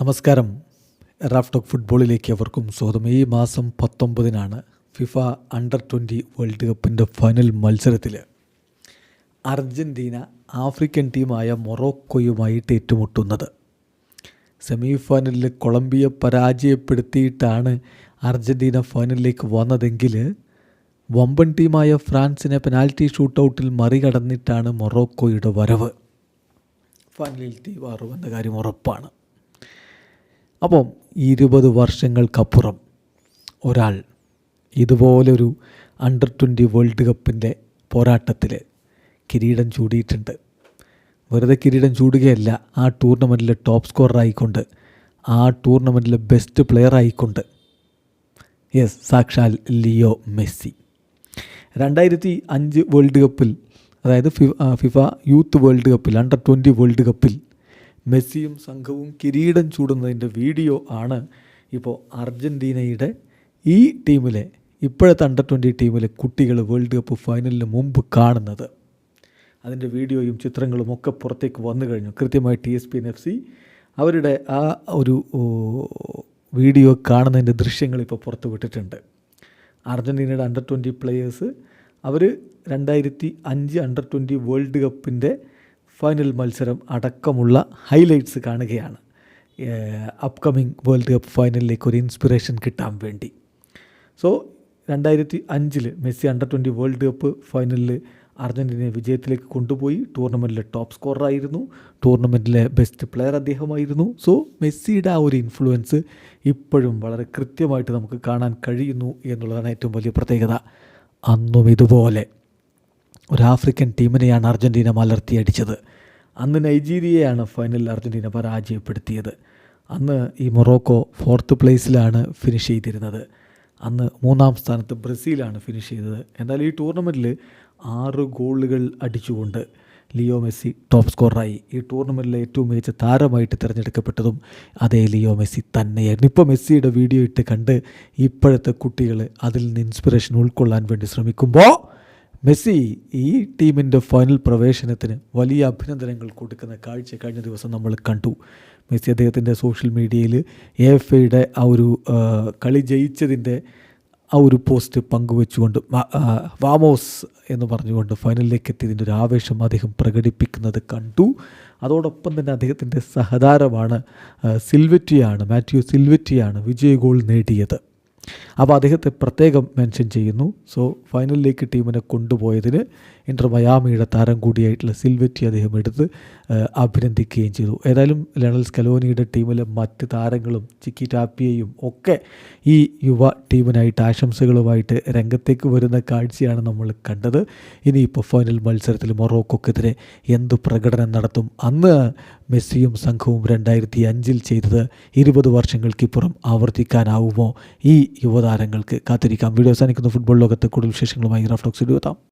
നമസ്കാരം. റാഫ്ടോക്ക് ഫുട്ബോളിലേക്ക് അവർക്കും സ്വാഗതം. ഈ മാസം പത്തൊമ്പതിനാണ് ഫിഫ അണ്ടർ ട്വന്റി വേൾഡ് കപ്പിന്റെ ഫൈനൽ മത്സരത്തിൽ അർജന്റീന ആഫ്രിക്കൻ ടീമായ മൊറോക്കോയുമായിട്ട് ഏറ്റുമുട്ടുന്നത്. സെമി ഫൈനലിൽ കൊളംബിയ പരാജയപ്പെടുത്തിയിട്ടാണ് അർജന്റീന ഫൈനലിലേക്ക് വന്നതെങ്കിൽ വമ്പൻ ടീമായ ഫ്രാൻസിനെ പെനാൽറ്റി ഷൂട്ടൗട്ടിൽ മറികടന്നിട്ടാണ് മൊറോക്കോയുടെ വരവ്. ഫൈനലിൽ ടീം കാര്യം ഉറപ്പാണ്. അപ്പം ഇരുപത് വർഷങ്ങൾക്കപ്പുറം ഒരാൾ ഇതുപോലൊരു അണ്ടർ ട്വന്റി വേൾഡ് കപ്പിന്റെ പോരാട്ടത്തിൽ കിരീടം ചൂടിയിട്ടുണ്ട്. വെറുതെ കിരീടം ചൂടുകയല്ല ആ ടൂർണമെന്റിലെ ടോപ്പ് സ്കോറർ ആയിക്കൊണ്ട് ആ ടൂർണമെന്റിലെ ബെസ്റ്റ് പ്ലെയർ ആയിക്കൊണ്ട്. യെസ് സാക്ഷാൽ ലിയോ മെസ്സി. രണ്ടായിരത്തി അഞ്ച് വേൾഡ് കപ്പിൽ അതായത് ഫിഫ യൂത്ത് വേൾഡ് കപ്പിൽ അണ്ടർ ട്വന്റി വേൾഡ് കപ്പിൽ മെസ്സിയും സംഘവും കിരീടം ചൂടുന്നതിന്റെ വീഡിയോ ആണ് ഇപ്പോൾ അർജന്റീനയുടെ ഈ ടീമിലെ ഇപ്പോഴത്തെ അണ്ടർ ട്വന്റി ടീമിലെ കുട്ടികൾ വേൾഡ് കപ്പ് ഫൈനലിന് മുമ്പ് കാണുന്നത്. അതിന്റെ വീഡിയോയും ചിത്രങ്ങളും ഒക്കെ പുറത്തേക്ക് വന്നു കഴിഞ്ഞു. കൃത്യമായി T S P N F C അവരുടെ ആ ഒരു വീഡിയോ കാണുന്നതിന്റെ ദൃശ്യങ്ങൾ ഇപ്പോൾ പുറത്തു വിട്ടിട്ടുണ്ട്. അർജന്റീനയുടെ അണ്ടർ ട്വന്റി പ്ലെയേഴ്സ് അവർ രണ്ടായിരത്തി അഞ്ച് അണ്ടർ ട്വന്റി വേൾഡ് കപ്പിന്റെ ഫൈനൽ മത്സരം അടക്കമുള്ള ഹൈലൈറ്റ്സ് കാണുകയാണ്. അപ്കമിങ് വേൾഡ് കപ്പ് ഫൈനലിലേക്ക് ഒരു ഇൻസ്പിറേഷൻ കിട്ടാൻ വേണ്ടി. സോ രണ്ടായിരത്തി അഞ്ചിൽ Messi under twenty world cup ഫൈനലിൽ അർജന്റീനയെ വിജയത്തിലേക്ക് കൊണ്ടുപോയി. ടൂർണമെന്റിലെ ടോപ്പ് സ്കോററായിരുന്നു ടൂർണമെന്റിലെ ബെസ്റ്റ് പ്ലെയർ അദ്ദേഹമായിരുന്നു. സോ മെസ്സിയുടെ ആ ഒരു ഇൻഫ്ലുവൻസ് ഇപ്പോഴും വളരെ കൃത്യമായിട്ട് നമുക്ക് കാണാൻ കഴിയുന്നു എന്നുള്ളതാണ് ഏറ്റവും വലിയ പ്രത്യേകത. അന്നും ഇതുപോലെ. ഒരു ആഫ്രിക്കൻ ടീമിനെയാണ് അർജന്റീന മലർത്തിയടിച്ചത്. അന്ന് നൈജീരിയയാണ് ഫൈനലിൽ അർജന്റീന പരാജയപ്പെടുത്തിയത്. അന്ന് ഈ മൊറോക്കോ ഫോർത്ത് പ്ലേസിലാണ് ഫിനിഷ് ചെയ്തിരുന്നത്. അന്ന് മൂന്നാം സ്ഥാനത്ത് ബ്രസീലാണ് ഫിനിഷ് ചെയ്തത്. എന്നാൽ ഈ ടൂർണമെന്റിൽ ആറ് ഗോളുകൾ അടിച്ചുകൊണ്ട് ലിയോ മെസ്സി ടോപ്പ് സ്കോററായി ഈ ടൂർണമെന്റിലെ ഏറ്റവും മികച്ച താരമായിട്ട് തിരഞ്ഞെടുക്കപ്പെട്ടതും അതേ ലിയോ മെസ്സി തന്നെയായിരുന്നു. ഇപ്പോൾ മെസ്സിയുടെ വീഡിയോ ഇട്ട് കണ്ട് ഇപ്പോഴത്തെ കുട്ടികൾ അതിൽ നിന്ന് ഇൻസ്പിറേഷൻ ഉൾക്കൊള്ളാൻ വേണ്ടി ശ്രമിക്കുമ്പോൾ മെസ്സി ഈ ടീമിന്റെ ഫൈനൽ പ്രവേശനത്തിന് വലിയ അഭിനന്ദനങ്ങൾ കൊടുക്കുന്ന കാഴ്ച കഴിഞ്ഞ ദിവസം നമ്മൾ കണ്ടു. മെസ്സി അദ്ദേഹത്തിന്റെ സോഷ്യൽ മീഡിയയിൽ എഫ് ഐയുടെ ആ ഒരു കളി ജയിച്ചതിന്റെ ആ ഒരു പോസ്റ്റ് പങ്കുവെച്ചുകൊണ്ട് വാമോസ് എന്ന് പറഞ്ഞുകൊണ്ട് ഫൈനലിലേക്ക് എത്തിയതിന്റെ ഒരു ആവേശം അദ്ദേഹം പ്രകടിപ്പിക്കുന്നത് കണ്ടു. അതോടൊപ്പം തന്നെ അദ്ദേഹത്തിന്റെ സഹതാരമാണ് സിൽവറ്റിയാണ് മാത്യു സിൽവറ്റിയാണ് വിജയ ഗോൾ നേടിയത്. അപ്പോൾ അദ്ദേഹത്തെ പ്രത്യേകം മെൻഷൻ ചെയ്യുന്നു. സോ ഫൈനലിലേക്ക് ടീമിനെ കൊണ്ടുപോയതിന് ഇന്റർ മയാമിയുടെ താരം കൂടിയായിട്ടുള്ള സിൽവെറ്റി അദ്ദേഹം എടുത്ത് അഭിനന്ദിക്കുകയും ചെയ്തു. ഏതായാലും ലണൽ സ്കലോനിയുടെ ടീമിലെ മറ്റ് താരങ്ങളും ചിക്കി ടാപ്പിയയും ഒക്കെ ഈ യുവ ടീമിനായിട്ട് ആശംസകളുമായിട്ട് രംഗത്തേക്ക് വരുന്ന കാഴ്ചയാണ് നമ്മൾ കണ്ടത്. ഇനിയിപ്പോൾ ഫൈനൽ മത്സരത്തിൽ മൊറോക്കോക്കെതിരെ എന്ത് പ്രകടനം നടത്തും? അന്ന് മെസ്സിയും സംഘവും രണ്ടായിരത്തി അഞ്ചിൽ ചെയ്തത് ഇരുപത് വർഷങ്ങൾക്കിപ്പുറം ആവർത്തിക്കാനാവുമോ? ഈ യുവതാരങ്ങൾക്ക് കാത്തിരിക്കാം. വീഡിയോ അവസാനിക്കുന്ന. ഫുട്ബോൾ ലോകത്തെ കൂടുതൽ വിശേഷങ്ങളുമായി റഫ്ലോക്സ് എത്താം.